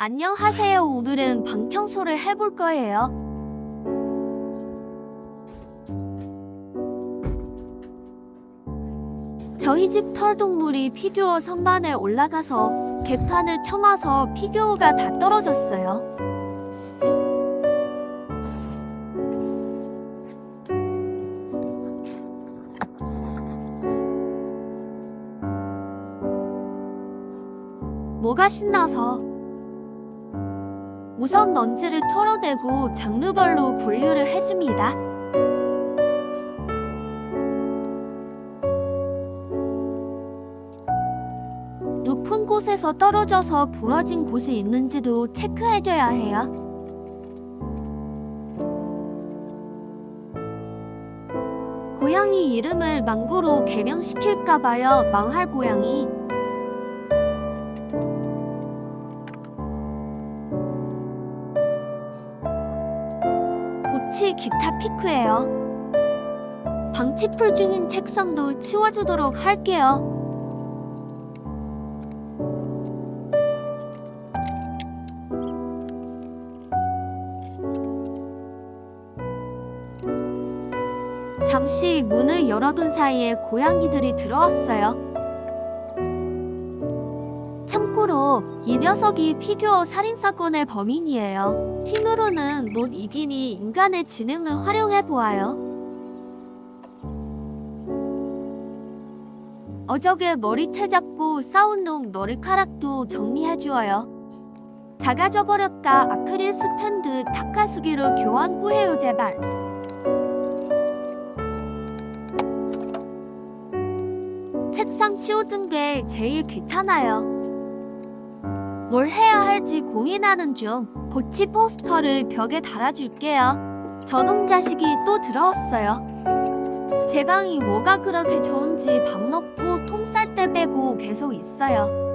안녕하세요. 오늘은 방 청소를 해볼 거예요. 저희 집 털동물이 피규어 선반에 올라가서 개판을 쳐마서 피규어가 다 떨어졌어요. 뭐가 신나서 우선 먼지를 털어내고 장르별로 분류를 해줍니다. 높은 곳에서 떨어져서 부러진 곳이 있는지도 체크해줘야 해요. 고양이 이름을 망고로 개명시킬까봐요, 망할 고양이. 보치 기타 피크예요. 방치풀 중인 책상도 치워주도록 할게요. 잠시 문을 열어둔 사이에 고양이들이 들어왔어요. 참고로 이 녀석이 피규어 살인사건의 범인이에요. 힘으로는 못 이기니 인간의 지능을 활용해 보아요. 어저께 머리채 잡고 싸운 놈 머리카락도 정리해 주어요. 작아져 버렸다 아크릴 스탠드 타카스기로 교환 구해요 제발. 책상 치우던 게 제일 귀찮아요. 뭘 해야 할지 고민하는 중 보치 포스터를 벽에 달아줄게요. 저놈 자식이 또 들어왔어요. 제 방이 뭐가 그렇게 좋은지 밥 먹고 통쌀 때 빼고 계속 있어요.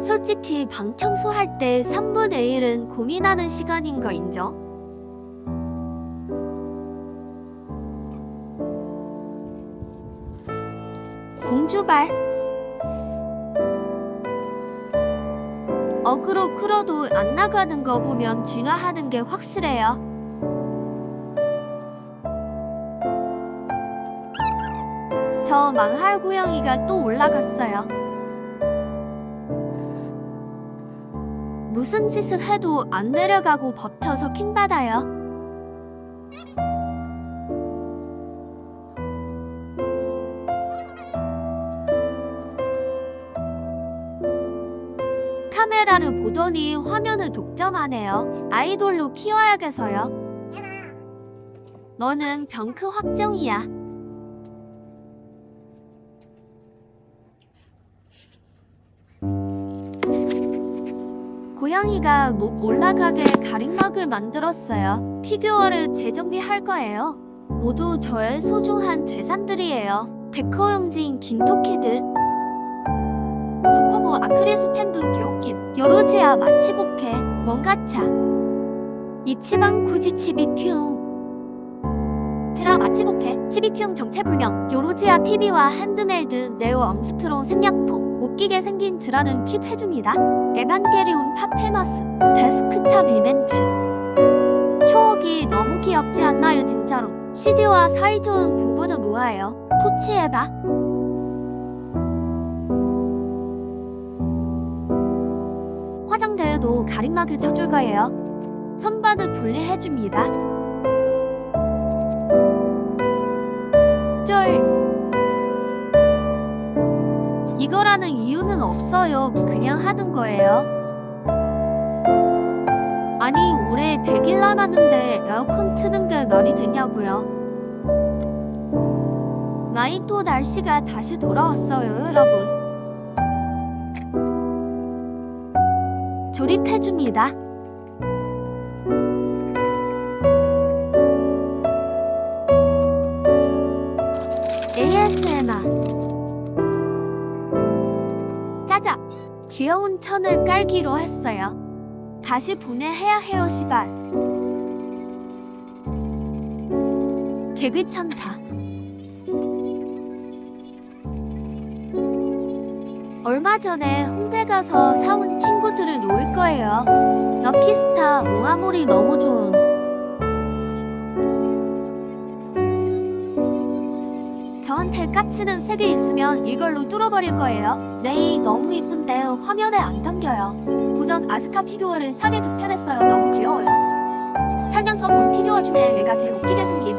솔직히 방 청소할 때 3분의 1은 고민하는 시간인 거 인정? 공주발 어그로 끌어도 안 나가는 거 보면 진화하는 게 확실해요. 저 망할 고양이가 또 올라갔어요. 무슨 짓을 해도 안 내려가고 버텨서 킹받아요. 카메라를 보더니 화면을 독점하네요. 아이돌로 키워야겠어요. 너는 병크 확정이야. 고양이가 못 올라가게 가림막을 만들었어요. 피규어를 재정비할 거예요. 모두 저의 소중한 재산들이에요. 데코용지인 김토끼들. 스탠드 개웃김. 요로지아 마치복해. 원가차. 이치방 쿠지치비큐. 지라 마치복해. 치비큐 정체불명. 요로지아 TV와 핸드메이드 네오 암스트롱 생약품. 웃기게 생긴 즈라는 킵 해줍니다. 에반게리온 파페마스. 데스크탑 이벤트. 초옥이 너무 귀엽지 않나요 진짜로. CD와 사이좋은 부부는 뭐예요? 포치해봐. 화장대에도 가림막을 쳐줄 거예요. 선반을 분리해 줍니다. 쩔. 이거라는 이유는 없어요. 그냥 하는 거예요. 아니, 올해 100일 남았는데 에어컨 트는 게 말이 되냐고요. 나이 또 날씨가 다시 돌아왔어요, 여러분. 조립해줍니다. 귀여운 천을 깔기로 했어요. 다시 분해해야 해요, 시발. 개귀찮다. 얼마 전에 홍대 가서 사온 친구들을 놓을 거예요. 럭키스타 모아몰이 너무 좋은. 저한테 까치는 세 개 있으면 이걸로 뚫어버릴 거예요. 네이 너무 이쁜데 화면에 안 담겨요. 고전 아스카 피규어를 사게 득템했어요. 너무 귀여워요. 살면서 본 피규어 중에 얘가 제일 웃기게 생김.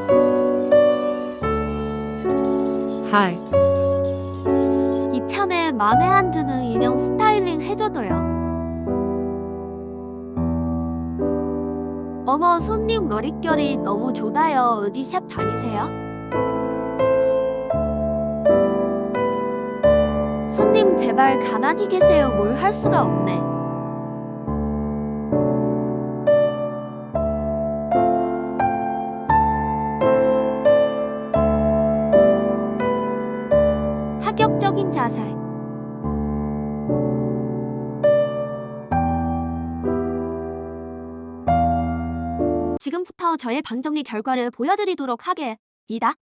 Hi. 맘에 안 드는 인형 스타일링 해줘도요. 어머 손님 머릿결이 너무 좋아요. 어디 샵 다니세요? 손님 제발 가만히 계세요. 뭘 할 수가 없네. 지금부터 저의 방정리 결과를 보여드리도록 하겠습니다.